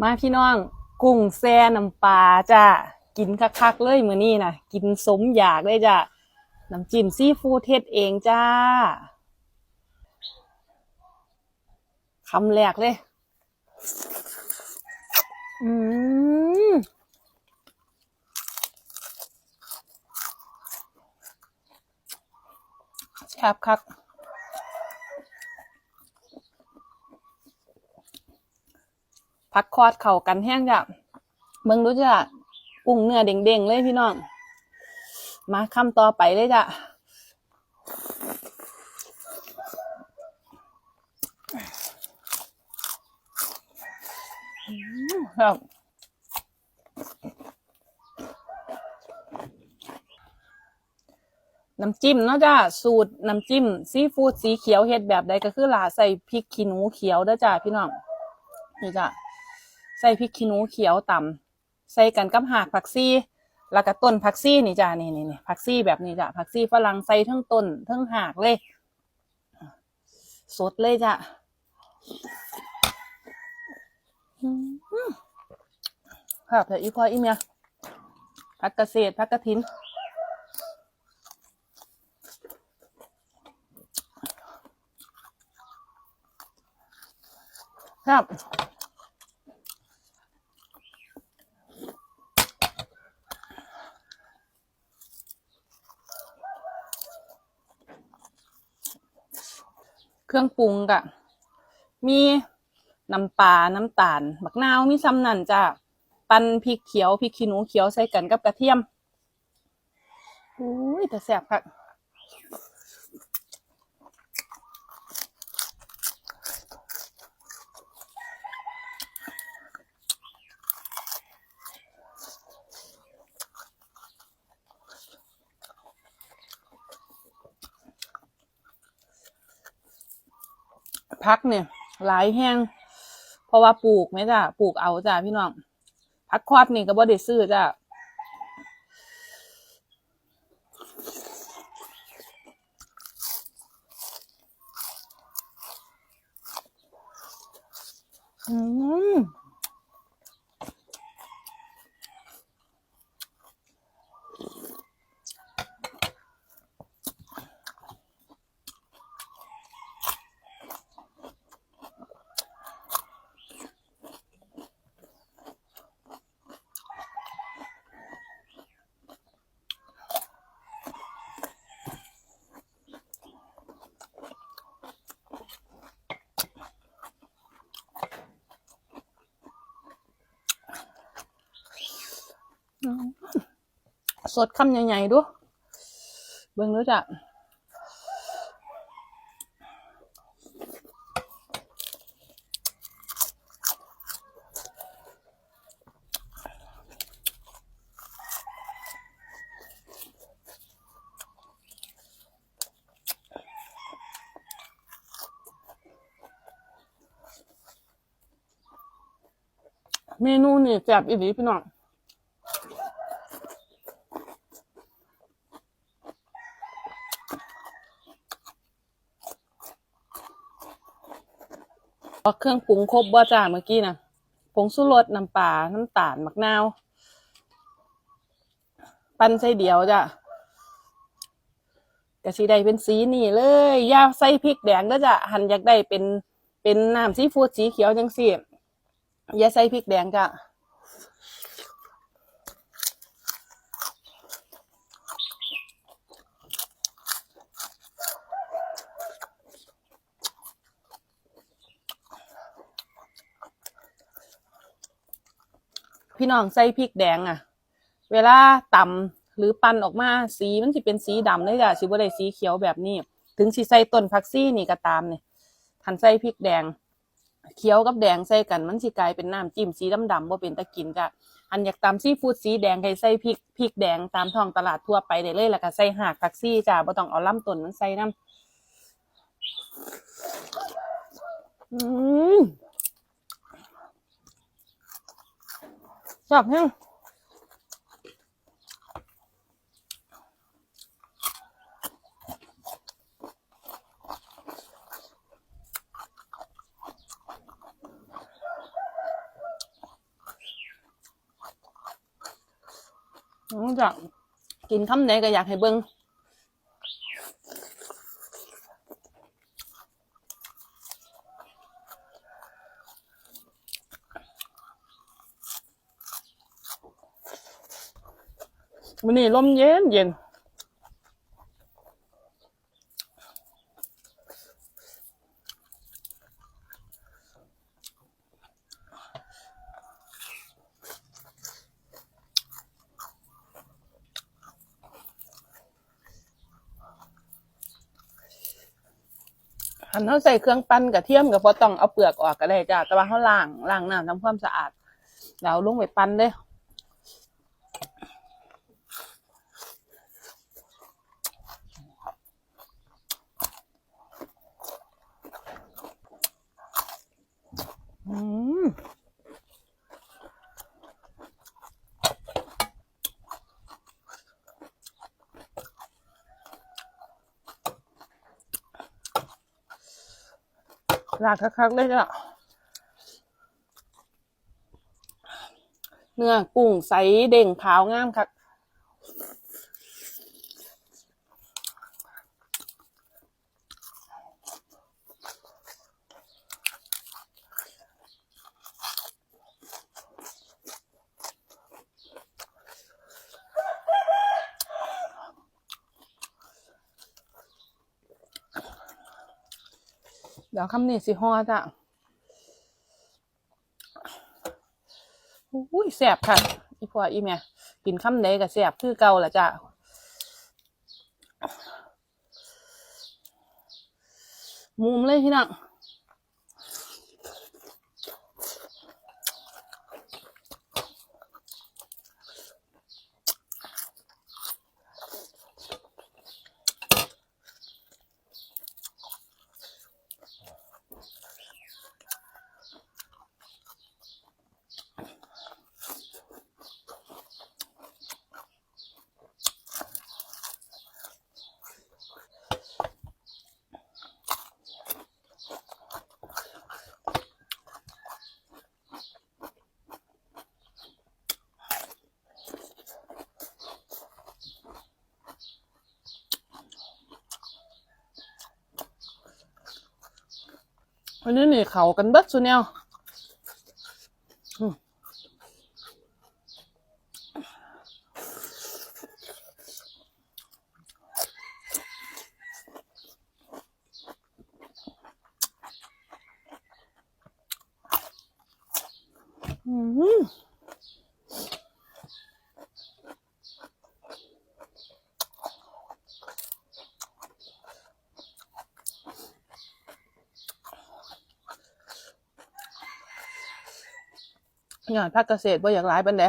มาพี่น้องกุ้งแซ่น้ำปลาจ้ากินคักๆเลยมื้อนี้นะกินสมอยากเลยจ้าน้ำจิ้มซีฟู้ดเฮ็ดเองจ้าคำแรกเลย อืมแซ่บคัก พักคอดเข่ากันแห้งจ้ะเบิ่งดูจ้ะกุ้งเนื้อเด้งๆเลยพี่น้อง มาคำต่อไปเลยจ้ะครับน้ำจิ้มเนาะจ้ะสูตรน้ำจิ้มซีฟู้ดสีเขียวเฮ็ดแบบใดก็คือหลาใส่พริกขี้หนูเขียวเด้อจ้ะพี่น้องนี่จ้ะ ส่พริกขี้หนูเขียวต่ำใส่กันกับหากผักซี่แล้วก็ต้นผักซี่นี่จ้ะนี่นี่นี่ผักซี่แบบนี้จ้ะผักซี่ฝรั่งใส่ทั้งต้นทั้งหากเลย สดเลยจ้ะอืมครับแต่อีพออีเมียผักเกษตรผักกระถินครับ เครื่องปรุงกะมีน้ำปลา น้ำตาลบักนาวมีซ้ำนั่นจ้ะปั่นพริกเขียวพริกขี้หนูเขียวใส่กันกับกระเทียมอุ้ยแต่แสบคัก พักเนี่ยหลายแห้งเพราะว่าปลูกไหมจ้ะปลูกเอาจ้ะพี่น้องพักคอบนี่ก็บ่ได้ซื้อจ้ะอืม สดคำใหญ่ๆดูเบิ่งดูจ้ะเมนูนี่แซ่บอีหลีพี่น้อง เครื่องปรุงครบบ่จ้าเมื่อกี้นะผงสุรสน้ำปลาน้ำตาลมะนาว ปั้นใส่เดียวจ้ะกะสีได้เป็นสีนี่เลยย่าใส่พริกแดงก็จะหั่นอยากได้เป็นเป็นน้ำซีฟู้ดสีเขียวจังซี่อย่าใส่พริกแดงจ้ะ พี่น้องใส่พริกแดงอะ เวลาตำหรือปั่นออกมาสีมันสิเป็นสีดำเลยจ้ะสิบ่ได้สีเขียวแบบนี้ ถึงสิใส่ต้นผักซี่นี่ก็ตามเนี่ยทันใส่พริกแดง เขียวกับแดงใส่กันมันสิกลายเป็นน้ำจิ้มสีดำๆบ่เป็นตะกินจ้ะอันอยากตำซีฟู้ดสีแดงให้ใส่พริกพริกแดงตามท้องตลาดทั่วไปได้เลยแล้วก็ใส่หากผักซี่จ้ะบ่ต้องเอาลำต้นมันใส่น้ำอืม จับเแห้งจากกินคำไหนก็อยากให้เบิ้ง วันนี้ลมเย็นเย็นอันเขาใส่เครื่องปั้นกระเทียมกับพอต้องเอาเปลือกออกก็ได้จ้ะแต่ว่าเขาล้างล้างน้ำทำความสะอาดแล้วลงไปปั้นเลยอืม หลากคักๆเลยจ้ะเนื้อกุ้งใสเด่งขาวงามคัก เดี๋ยวคำนี้สิห่อจ้ะอุ้ยแสบค่ะ อีพ่ออีแม่กินคำไหนก็แสบคือเก่าละจ้ะมุมเลยพี่น้อง อันนี้นี่เขากันเบิดสุเนวอืม งานภาคเกษตรบ่อยากหลายป็นเด